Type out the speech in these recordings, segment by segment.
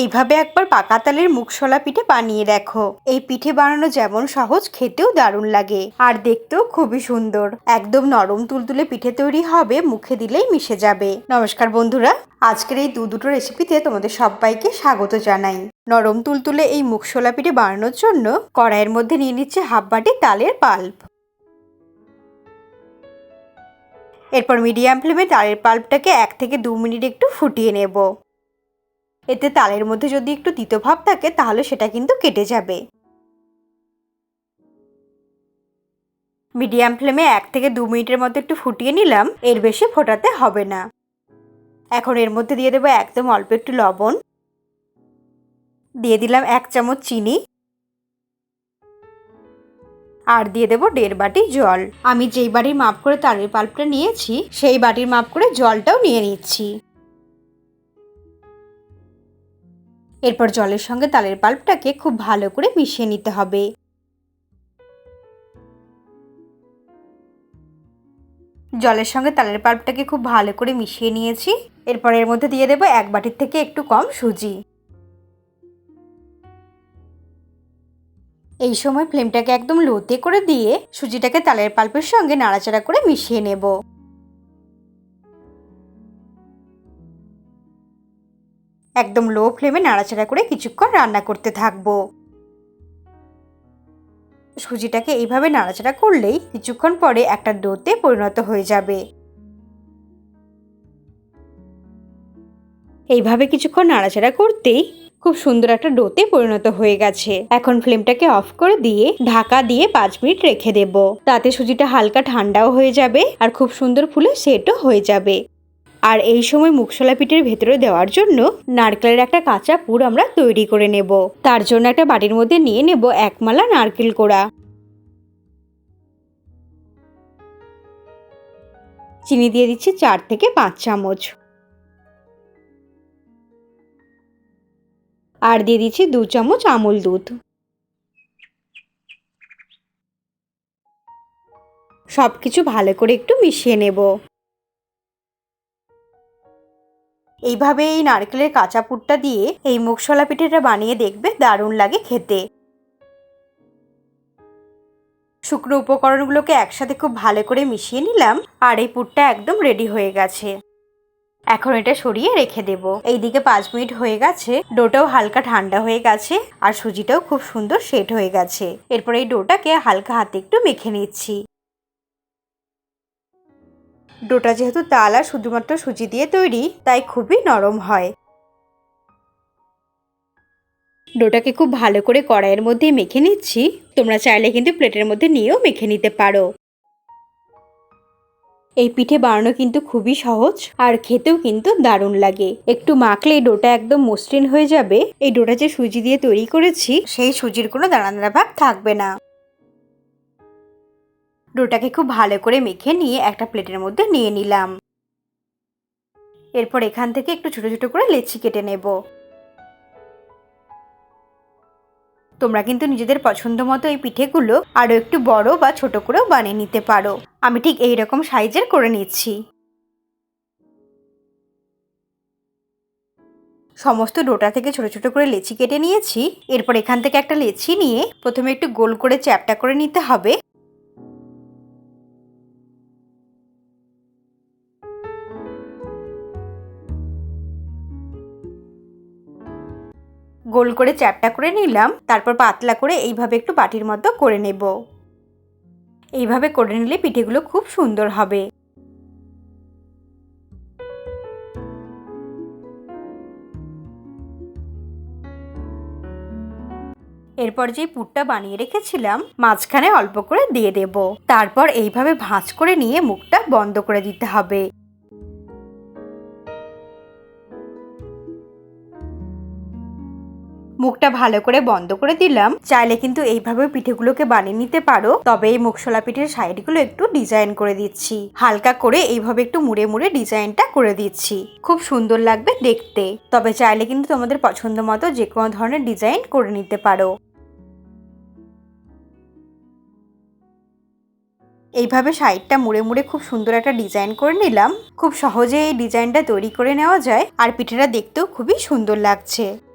এইভাবে একবার পাকা তালের মুখশলা পিঠে বানিয়ে দেখো। এই পিঠে বানানো যেমন সহজ, খেতেও দারুণ লাগে। আর দেখতেও খুবই সুন্দর। একদম নরম তুলতুলে পিঠে তৈরি হবে, মুখে দিলেই মিশে যাবে। নমস্কার বন্ধুরা, আজকের এই দু দুটো রেসিপিতে তোমাদের সবাইকে স্বাগত জানাই। নরম তুলতুলে এই মুখশলা পিঠে বানানোর জন্য কড়াইয়ের মধ্যে নিয়ে নিচ্ছে হাফ বাটি তালের পাল্প। এরপর মিডিয়াম ফ্লেমে তালের পাল্পটাকে এক থেকে দু মিনিট একটু ফুটিয়ে নেব। এতে তালের মধ্যে যদি একটু তিতো ভাব থাকে, তাহলে সেটা কিন্তু কেটে যাবে। মিডিয়াম ফ্লেমে এক থেকে দু মিনিটের মতো একটু ফুটিয়ে নিলাম, এর বেশি ফোটাতে হবে না। এখন এর মধ্যে দিয়ে দেবো একদম অল্প একটু লবণ। দিয়ে দিলাম এক চামচ চিনি। আর দিয়ে দেবো দেড় বাটি জল। আমি যেই বাটির মাপ করে তালের পাল্পটা নিয়েছি, সেই বাটির মাপ করে জলটাও নিয়ে নিচ্ছি। এরপর জলের সঙ্গে তালের পাল্পটাকে খুব ভালো করে মিশিয়ে নিতে হবে। জলের সঙ্গে তালের পাল্পটাকে খুব ভালো করে মিশিয়ে নিয়েছি। এরপর এর মধ্যে দিয়ে দেবো এক বাটির থেকে একটু কম সুজি। এই সময় ফ্লেমটাকে একদম লোতে করে দিয়ে সুজিটাকে তালের পাল্পের সঙ্গে নাড়াচাড়া করে মিশিয়ে নেব। একদম লো ফ্লেমে নাড়াচাড়া করে কিছুক্ষণ রান্না করতে থাকব। সুজিটাকে এইভাবে নাড়াচাড়া করলেই কিছুক্ষণ পরে একটা ডোতে পরিণত হয়ে যাবে। এইভাবে কিছুক্ষণ নাড়াচাড়া করতেই খুব সুন্দর একটা ডোতে পরিণত হয়ে গেছে। এখন ফ্লেমটাকে অফ করে দিয়ে ঢাকা দিয়ে পাঁচ মিনিট রেখে দেব। তাতে সুজিটা হালকা ঠান্ডাও হয়ে যাবে আর খুব সুন্দর ফুলে সেটও হয়ে যাবে। আর এই সময় মুখশলা পিঠের ভেতরে দেওয়ার জন্য নারকেলের একটা কাঁচা পুর আমরা তৈরি করে নেব। তার জন্য একটা বাটির মধ্যে নিয়ে নেব এক মালা নারকেল কোড়া। চিনি দিয়ে দিচ্ছি চার থেকে পাঁচ চামচ। আর দিয়ে দিচ্ছি দু চামচ আমুল দুধ। সব কিছু ভালো করে একটু মিশিয়ে নেব। এইভাবে এই নারকেলের কাঁচা পুরটা দিয়ে এই মুখশলা পিঠেটা বানিয়ে দেখবে, দারুণ লাগে খেতে। শুকনো উপকরণগুলোকে একসাথে খুব ভালো করে মিশিয়ে নিলাম, আর এই পুরটা একদম রেডি হয়ে গেছে। এখন এটা সরিয়ে রেখে দেব। এইদিকে পাঁচ মিনিট হয়ে গেছে, ডোটাও হালকা ঠান্ডা হয়ে গেছে, আর সুজিটাও খুব সুন্দর সেট হয়ে গেছে। এরপর এই ডোটাকে হালকা হাতে একটু মেখে নিচ্ছি। ডোটা যেহেতু তাল আর শুধুমাত্র সুজি দিয়ে তৈরি, তাই খুবই নরম হয়। ডোটাকে খুব ভালো করে কড়াইয়ের মধ্যে মেখে নিচ্ছি। তোমরা চাইলে কিন্তু প্লেটের মধ্যে নিয়েও মেখে নিতে পারো। এই পিঠে বানানো কিন্তু খুবই সহজ আর খেতেও কিন্তু দারুণ লাগে। একটু মাখলে এই ডোটা একদম মসৃণ হয়ে যাবে। এই ডোটা যে সুজি দিয়ে তৈরি করেছি, সেই সুজির কোনো দাঁড়া দাঁড়া ভাগ থাকবে না। ডোটাকে খুব ভালো করে মেখে নিয়ে একটা প্লেটের মধ্যে নিয়ে নিলাম। এরপর এখান থেকে একটু ছোট ছোট করে লেচি কেটে নেব। তোমরা কিন্তু নিজেদের পছন্দ মতো এই পিঠেগুলো আরও একটু বড় বা ছোট করেও বানিয়ে নিতে পারো। আমি ঠিক এই রকম সাইজের করে নিচ্ছি। সমস্ত ডোটা থেকে ছোট ছোট করে লেচি কেটে নিয়েছি। এরপর এখান থেকে একটা লেচি নিয়ে প্রথমে একটু গোল করে চ্যাপটা করে নিতে হবে। গোল করে চ্যাপটা করে নিলাম, তারপর পাতলা করে এইভাবে একটু বাটির মতো করে নেব। এইভাবে করে নিলে পিঠেগুলো খুব সুন্দর হবে। এরপর যে পুরটা বানিয়ে রেখেছিলাম, মাঝখানে অল্প করে দিয়ে দেব। তারপর এইভাবে ভাঁজ করে নিয়ে মুখটা বন্ধ করে দিতে হবে। মুখটা ভালো করে বন্ধ করে দিলাম। চাইলে কিন্তু এইভাবে পিঠেগুলোকে বানিয়ে নিতে পারো। তবে এই মুখশলা পিঠের সাইডগুলো একটু ডিজাইন করে দিচ্ছি। হালকা করে এইভাবে একটু মুড়ে মুড়ে ডিজাইনটা করে দিচ্ছি। খুব সুন্দর লাগবে দেখতে। তবে চাইলে কিন্তু তোমাদের পছন্দ মতো যে কোনো ধরনের ডিজাইন করে নিতে পারো। এইভাবে সাইডটা মুড়ে মুড়ে খুব সুন্দর একটা ডিজাইন করে নিলাম। খুব সহজে এই ডিজাইনটা তৈরি করে নেওয়া যায়। আর পিঠেটা দেখতেও খুবই সুন্দর লাগছে।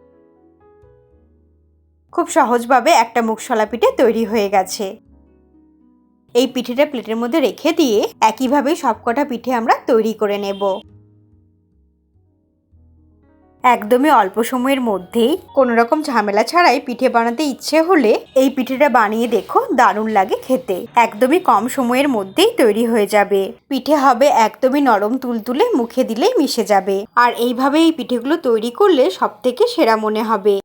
খুব সহজভাবে একটা মুখশলা পিঠে তৈরি হয়ে গেছে। এই পিঠেটা প্লেটের মধ্যে রেখে দিয়ে একইভাবে সবকটা পিঠে আমরা তৈরি করে নেব। একদমই অল্প সময়ের মধ্যেই কোনো রকম ঝামেলা ছাড়াই পিঠে বানাতে ইচ্ছে হলে এই পিঠেটা বানিয়ে দেখো, দারুণ লাগে খেতে। একদমই কম সময়ের মধ্যেই তৈরি হয়ে যাবে। পিঠে হবে একদমই নরম তুলতুলে মুখে দিলেই মিশে যাবে। আর এইভাবে এই পিঠেগুলো তৈরি করলে সব থেকে সেরা মনে হবে।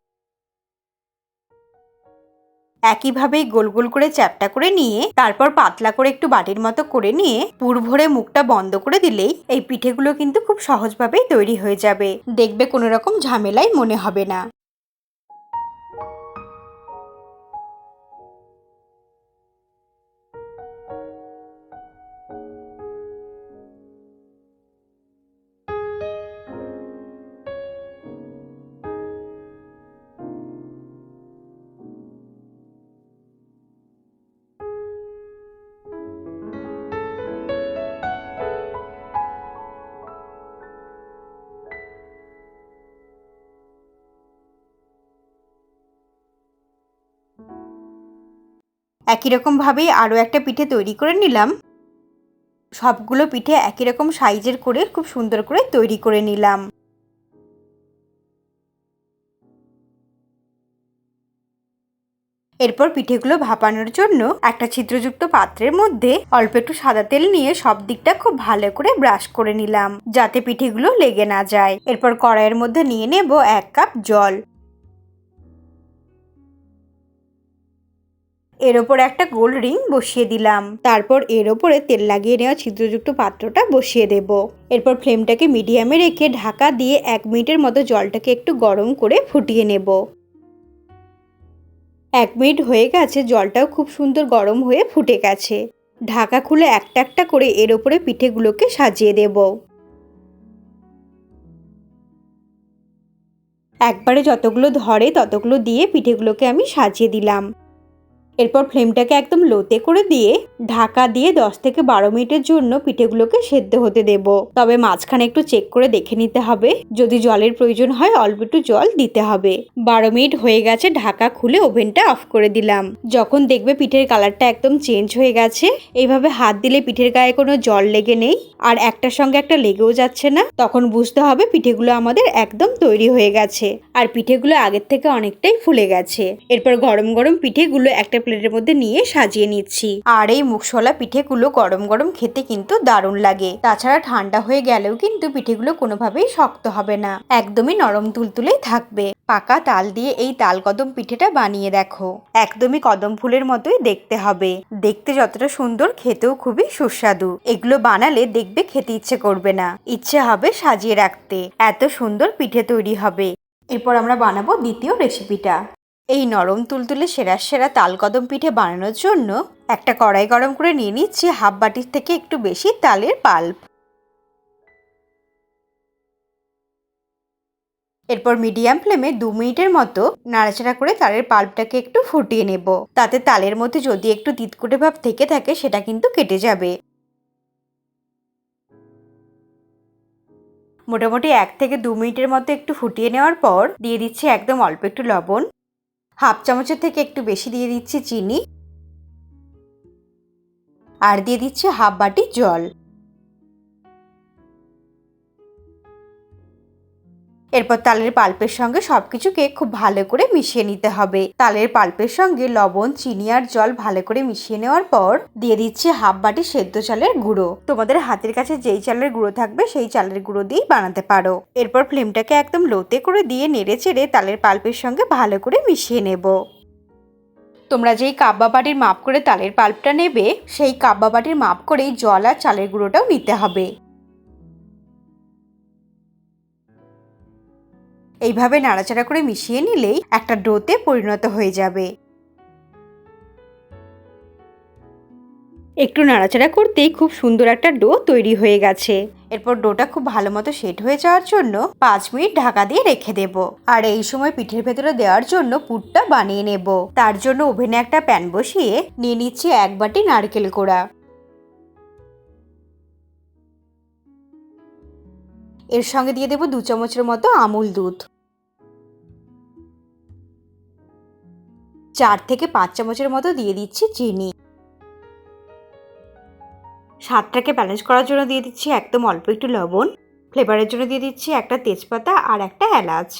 একইভাবেই গোল গোল করে চ্যাপটা করে নিয়ে, তারপর পাতলা করে একটু বাটির মতো করে নিয়ে, পুর ভরে মুখটা বন্ধ করে দিলেই এই পিঠেগুলো কিন্তু খুব সহজভাবেই তৈরি হয়ে যাবে। দেখবে কোনো রকম ঝামেলাই মনে হবে না। একই রকম ভাবেই আরও একটা পিঠে তৈরি করে নিলাম। সবগুলো পিঠে একই রকম সাইজের করে খুব সুন্দর করে তৈরি করে নিলাম। এরপর পিঠেগুলো ভাপানোর জন্য একটা ছিদ্রযুক্ত পাত্রের মধ্যে অল্প একটু সাদা তেল নিয়ে সব দিকটা খুব ভালো করে ব্রাশ করে নিলাম, যাতে পিঠেগুলো লেগে না যায়। এরপর কড়াইয়ের মধ্যে নিয়ে নেব এক কাপ জল। এর ওপর একটা গোল রিং বসিয়ে দিলাম। তারপর এর ওপরে তেল লাগিয়ে নেওয়া ছিদ্রযুক্ত পাত্রটা বসিয়ে দেব। এরপর ফ্লেমটাকে মিডিয়ামে রেখে ঢাকা দিয়ে এক মিনিটের মতো জলটাকে একটু গরম করে ফুটিয়ে নেব। এক মিনিট হয়ে গেছে, জলটাও খুব সুন্দর গরম হয়ে ফুটে গেছে। ঢাকা খুলে একটা একটা করে এর ওপরে পিঠেগুলোকে সাজিয়ে দেব। একবারে যতগুলো ধরে ততগুলো দিয়ে পিঠেগুলোকে আমি সাজিয়ে দিলাম। এরপর ফ্লেমটাকে একদম লোতে করে দিয়ে ঢাকা দিয়ে দশ থেকে বারো মিনিটের জন্য পিঠেগুলোকে সেদ্ধ হতে দেব। তবে মাঝখানে একটু চেক করে দেখে নিতে হবে। যদি জলের প্রয়োজন হয়, অল্প একটু জল দিতে হবে। বারো মিনিট হয়ে গেছে, ঢাকা খুলে ওভেনটা অফ করে দিলাম। যখন দেখবে পিঠের কালারটা একদম চেঞ্জ হয়ে গেছে, এইভাবে হাত দিলে পিঠের গায়ে কোনো জল লেগে নেই। আর একটার সঙ্গে একটা লেগেও যাচ্ছে না। তখন বুঝতে হবে পিঠেগুলো আমাদের একদম তৈরি হয়ে গেছে। আর পিঠেগুলো আগের থেকে অনেকটাই ফুলে গেছে। এরপর গরম গরম পিঠেগুলো একটা প্লেটের মধ্যে নিয়ে সাজিয়ে নিচ্ছি। আর এই মুখশলা পিঠেগুলো গরম গরম খেতে কিন্তু দারুণ লাগে। তাছাড়া ঠান্ডা হয়ে গেলেও কিন্তু পিঠেগুলো কোনোভাবেই শক্ত হবে না। একদমই নরম তুলতুলেই থাকবে। পাকা তাল দিয়ে এই তাল কদম পিঠেটা বানিয়ে দেখো। একদমই কদম ফুলের মতোই দেখতে হবে। দেখতে যতটা সুন্দর, খেতেও খুবই সুস্বাদু। এগুলো বানালে দেখবে খেতে ইচ্ছে করবে না। ইচ্ছে হবে সাজিয়ে রাখতে। এত সুন্দর পিঠে তৈরি হবে। এরপর আমরা বানাবো দ্বিতীয় রেসিপিটা এই নরম তুলতুলে সেরা সেরা তালকদম পিঠে বানানোর জন্য একটা কড়াই গরম করে নিয়ে নিচ্ছি হাফ বাটির থেকে একটু বেশি তালের পাল্প। এরপর মিডিয়াম ফ্লেমে দু মিনিটের মতো নাড়াচাড়া করে তালের পাল্পটাকে একটু ফুটিয়ে নেব। তাতে তালের মধ্যে যদি একটু তিতকুটে ভাব থেকে থাকে, সেটা কিন্তু কেটে যাবে। মোটামুটি এক থেকে দু মিনিটের মতো একটু ফুটিয়ে নেওয়ার পর দিয়ে দিচ্ছি একদম অল্প একটু লবণ। হাফ চামচের থেকে একটু বেশি দিয়ে দিচ্ছি চিনি। আর দিয়ে দিচ্ছি হাফ বাটি জল। এরপর তালের পাল্পের সঙ্গে সবকিছুকে খুব ভালো করে মিশিয়ে নিতে হবে। তালের পাল্পের সঙ্গে লবণ, চিনি আর জল ভালো করে মিশিয়ে নেওয়ার পর দিয়ে দিচ্ছি হাফ বাটি সেদ্ধ চালের গুঁড়ো। তোমাদের হাতের কাছে যেই চালের গুঁড়ো থাকবে সেই চালের গুঁড়ো দিয়েই বানাতে পারো। এরপর ফ্লেমটাকে একদম লোতে করে দিয়ে নেড়ে চেড়ে তালের পাল্পের সঙ্গে ভালো করে মিশিয়ে নেব। তোমরা যেই কাব্বা বাটির মাপ করে তালের পাল্পটা নেবে, সেই কাব্বা বাটির মাপ করেই জল আর চালের গুঁড়োটাও নিতে হবে। এইভাবে নাড়াচাড়া করে মিশিয়ে নিলেই একটা ডোতে পরিণত হয়ে যাবে। একটু নাড়াচাড়া করতেই খুব সুন্দর একটা ডো তৈরি হয়ে গেছে। এরপর ডোটা খুব ভালো মতো সেট হয়ে যাওয়ার জন্য পাঁচ মিনিট ঢাকা দিয়ে রেখে দেব। আর এই সময় পিঠের ভেতরে দেওয়ার জন্য পুরটা বানিয়ে নেব। তার জন্য ওভেনে একটা প্যান বসিয়ে নিয়ে নিচ্ছি এক বাটি নারকেল কোড়া। এর সঙ্গে দিয়ে দেবো দু চামচের মতো আমুল দুধ। চার থেকে পাঁচ চামচের মতো দিয়ে দিচ্ছি চিনি। স্বাদটাকে ব্যালেন্স করার জন্য দিয়ে দিচ্ছি একদম অল্প একটু লবণ। ফ্লেভারের জন্য দিয়ে দিচ্ছি একটা তেজপাতা আর একটা এলাচ।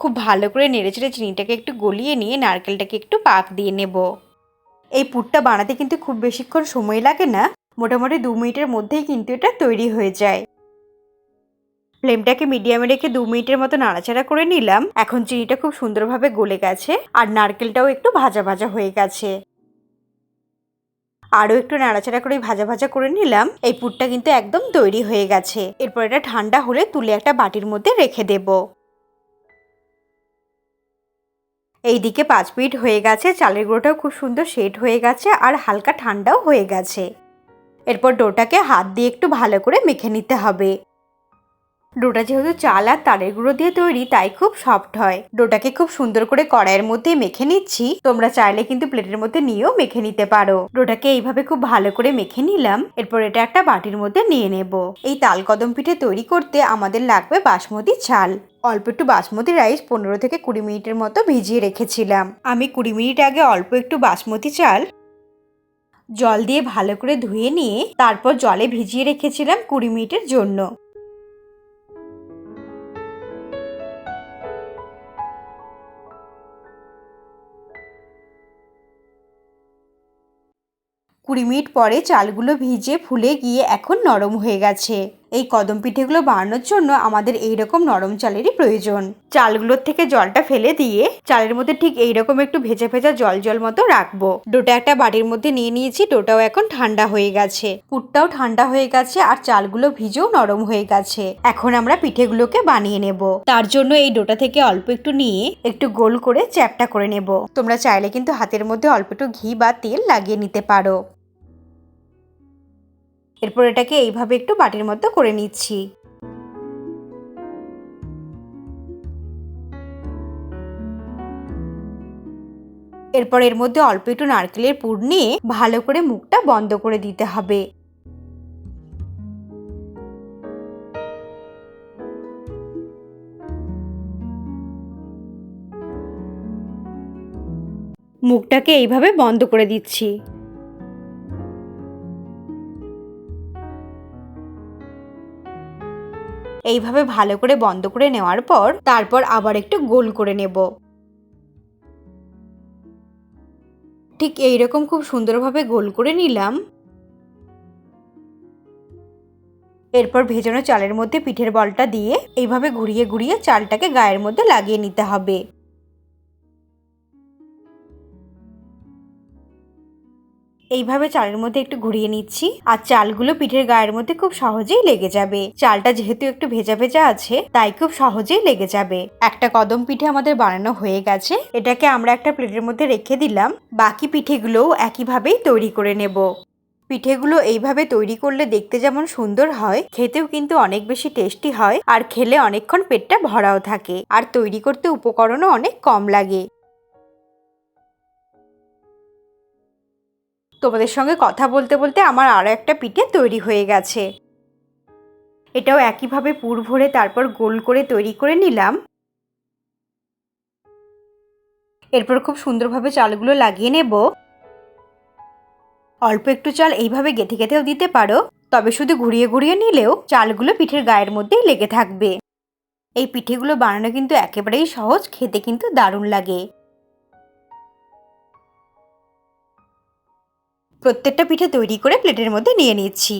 খুব ভালো করে নেড়েচেড়ে চিনিটাকে একটু গলিয়ে নিয়ে নারকেলটাকে একটু পাক দিয়ে নেব। এই পুরটা বানাতে কিন্তু খুব বেশিক্ষণ সময় লাগে না। মোটামুটি দু মিনিটের মধ্যেই কিন্তু এটা তৈরি হয়ে যায়। ফ্লেমটাকে মিডিয়ামে রেখে দু মিনিটের মতো নাড়াচাড়া করে নিলাম। এখন চিনিটা খুব সুন্দরভাবে গলে গেছে আর নারকেলটাও একটু ভাজা ভাজা হয়ে গেছে। আরও একটু নাড়াচাড়া করে ভাজা ভাজা করে নিলাম। এই পুরটা কিন্তু একদম তৈরি হয়ে গেছে। এরপর এটা ঠান্ডা হলে তুলে একটা বাটির মধ্যে রেখে দেব। এইদিকে পাঁচ মিনিট হয়ে গেছে। চালের গুঁড়োটাও খুব সুন্দর সেট হয়ে গেছে আর হালকা ঠান্ডাও হয়ে গেছে। এরপর ডোটাকে হাত দিয়ে একটু ভালো করে মেখে নিতে হবে। ডোটা যেহেতু চাল আর তারের গুঁড়ো দিয়ে তৈরি, তাই খুব সফট হয়। ডোটাকে খুব সুন্দর করে কড়াইয়ের মধ্যে মেখে নিচ্ছি। তোমরা চাইলে কিন্তু প্লেটের মধ্যে নিয়েও মেখে নিতে পারো। ডোটাকে এইভাবে খুব ভালো করে মেখে নিলাম। এরপর এটা একটা বাটির মধ্যে নিয়ে নেব। এই তাল কদম পিঠে তৈরি করতে আমাদের লাগবে বাসমতি চাল। অল্প একটু বাসমতি রাইস পনেরো থেকে কুড়ি মিনিটের মতো ভিজিয়ে রেখেছিলাম। আমি কুড়ি মিনিট আগে অল্প একটু বাসমতি চাল জল দিয়ে ভালো করে ধুয়ে নিয়ে তারপর জলে ভিজিয়ে রেখেছিলাম কুড়ি মিনিটের জন্য। কুড়ি মিনিট পরে চালগুলো ভিজে ফুলে গিয়ে এখন নরম হয়ে গেছে। এই কদম পিঠেগুলো বানানোর জন্য আমাদের এই রকম নরম চালেরই প্রয়োজন। চালগুলোর থেকে জলটা ফেলে দিয়ে চালের মধ্যে ঠিক এইরকম একটু ভেজা ভেজা জল জল মতো রাখব। ডোটা একটা বাটির মধ্যে নিয়ে নিয়েছি, ডোটাও এখন ঠান্ডা হয়ে গেছে। পুরটাও ঠান্ডা হয়ে গেছে আর চালগুলো ভিজেও নরম হয়ে গেছে। এখন আমরা পিঠেগুলোকে বানিয়ে নেব। তার জন্য এই ডোটা থেকে অল্প একটু নিয়ে একটু গোল করে চ্যাপটা করে নেব। তোমরা চাইলে কিন্তু হাতের মধ্যে অল্প একটু ঘি বা তেল লাগিয়ে নিতে পারো। এরপর এটাকে এইভাবে একটু বাটির মতো করে নিচ্ছি। এরপর এর মধ্যে অল্প একটু নারকেলের পুর নিয়ে ভালো করে মুখটা বন্ধ করে দিতে হবে। মুখটাকে এইভাবে বন্ধ করে দিচ্ছি। এইভাবে ভালো করে বন্ধ করে নেওয়ার পর তারপর আবার একটু গোল করে নেব। ঠিক এইরকম খুব সুন্দরভাবে গোল করে নিলাম। এরপর ভেজানো চালের মধ্যে পিঠের বলটা দিয়ে এইভাবে ঘুরিয়ে ঘুরিয়ে চালটাকে গায়ের মধ্যে লাগিয়ে নিতে হবে। এইভাবে চালের মধ্যে একটু ঘুরিয়ে নিচ্ছি আর চালগুলো পিঠের গায়ের মধ্যে খুব সহজেই লেগে যাবে। চালটা যেহেতু একটু ভেজা ভেজা আছে, তাই খুব সহজেই লেগে যাবে। একটা কদম পিঠে আমাদের বানানো হয়ে গেছে। এটাকে আমরা একটা প্লেটের মধ্যে রেখে দিলাম। বাকি পিঠেগুলোও একইভাবেই তৈরি করে নেব। পিঠেগুলো এইভাবে তৈরি করলে দেখতে যেমন সুন্দর হয়, খেতেও কিন্তু অনেক বেশি টেস্টি হয় আর খেলে অনেকক্ষণ পেটটা ভরাও থাকে। আর তৈরি করতে উপকরণও অনেক কম লাগে। তোমাদের সঙ্গে কথা বলতে বলতে আমার আরও একটা পিঠে তৈরি হয়ে গেছে। এটাও একইভাবে পুর ভরে তারপর গোল করে তৈরি করে নিলাম। এরপর খুব সুন্দরভাবে চালগুলো লাগিয়ে নেব। অল্প একটু চাল এইভাবে গেঁথে গেঁথেও দিতে পারো, তবে শুধু ঘুরিয়ে ঘুরিয়ে নিলেও চালগুলো পিঠের গায়ের মধ্যেই লেগে থাকবে। এই পিঠেগুলো বানানো কিন্তু একেবারেই সহজ, খেতে কিন্তু দারুণ লাগে। প্রত্যেকটা পিঠে তৈরি করে প্লেটের মধ্যে নিয়ে নিচ্ছি।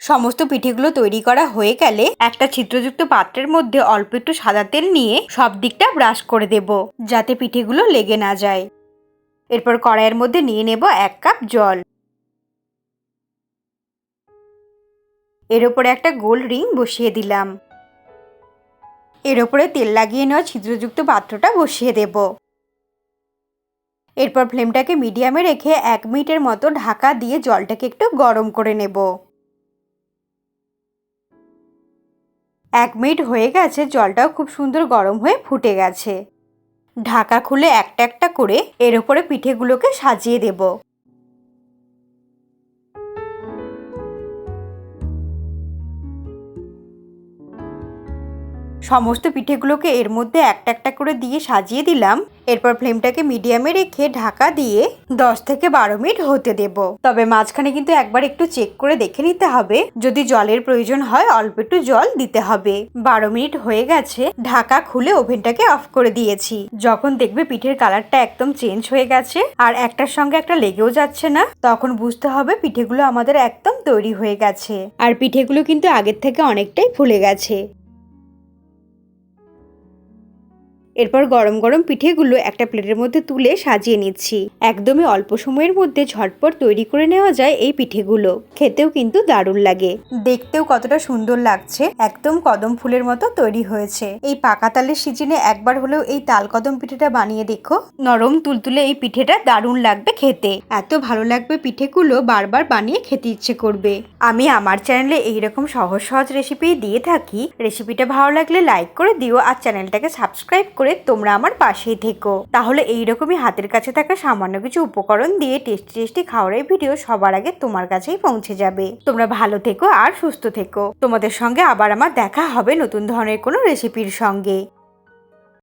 সমস্ত পিঠেগুলো তৈরি করা হয়ে গেলে একটা ছিদ্রযুক্ত পাত্রের মধ্যে অল্প একটু সাদা তেল নিয়ে সব দিকটা ব্রাশ করে দেব, যাতে পিঠেগুলো লেগে না যায়। এরপর কড়াইয়ের মধ্যে নিয়ে নেব এক কাপ জল। এর ওপরে একটা গোল রিং বসিয়ে দিলাম। এর ওপরে তেল লাগিয়ে নেওয়া ছিদ্রযুক্ত পাত্রটা বসিয়ে দেব। এরপর ফ্লেমটাকে মিডিয়ামে রেখে এক মিনিটের মতো ঢাকা দিয়ে জলটাকে একটু গরম করে নেব। এক মিনিট হয়ে গেছে, জলটাও খুব সুন্দর গরম হয়ে ফুটে গেছে। ঢাকা খুলে একটা একটা করে এর ওপরে পিঠেগুলোকে সাজিয়ে দেবো। সমস্ত পিঠেগুলোকে এর মধ্যে একটা একটা করে দিয়ে সাজিয়ে দিলাম। এরপর ফ্লেমটাকে মিডিয়ামে রেখে ঢাকা দিয়ে দশ থেকে বারো মিনিট হতে দেব। তবে মাঝখানে কিন্তু একবার একটু চেক করে দেখে নিতে হবে। যদি জলের প্রয়োজন হয়, অল্প একটু জল দিতে হবে। বারো মিনিট হয়ে গেছে, ঢাকা খুলে ওভেনটাকে অফ করে দিয়েছি। যখন দেখবে পিঠের কালারটা একদম চেঞ্জ হয়ে গেছে, আর একটার সঙ্গে একটা লেগেও যাচ্ছে না, তখন বুঝতে হবে পিঠেগুলো আমাদের একদম তৈরি হয়ে গেছে। আর পিঠেগুলো কিন্তু আগের থেকে অনেকটাই ফুলে গেছে। এরপর গরম গরম পিঠেগুলো একটা প্লেটের মধ্যে তুলে সাজিয়ে নিচ্ছি। একদমই অল্প সময়ের মধ্যে ঝটপট তৈরি করে নেওয়া যায় এই পিঠেগুলো। খেতেও কিন্তু দারুণ লাগে। দেখতেও কতটা সুন্দর লাগছে। একদম কদম ফুলের মতো তৈরি হয়েছে। এই পাকা তালের সিজনে একবার হলেও এই তাল কদম পিঠেটা বানিয়ে দেখো। নরম তুলতুলে এই পিঠেটা দারুণ লাগবে খেতে। এত ভালো লাগবে পিঠেগুলো বারবার বানিয়ে খেতে ইচ্ছে করবে। আমি আমার চ্যানেলে এইরকম সহজ সহজ রেসিপি দিয়ে থাকি। রেসিপিটা ভালো লাগলে লাইক করে দিও আর চ্যানেলটাকে সাবস্ক্রাইব করে তোমরা আমার পাশেই থেকো। তাহলে এইরকমই হাতের কাছে থাকা সামান্য কিছু উপকরণ দিয়ে টেস্টি টেস্টি খাওয়ার এই ভিডিও সবার আগে তোমার কাছেই পৌঁছে যাবে। তোমরা ভালো থেকো আর সুস্থ থেকো। তোমাদের সঙ্গে আবার আমার দেখা হবে নতুন ধরনের কোনো রেসিপির সঙ্গে।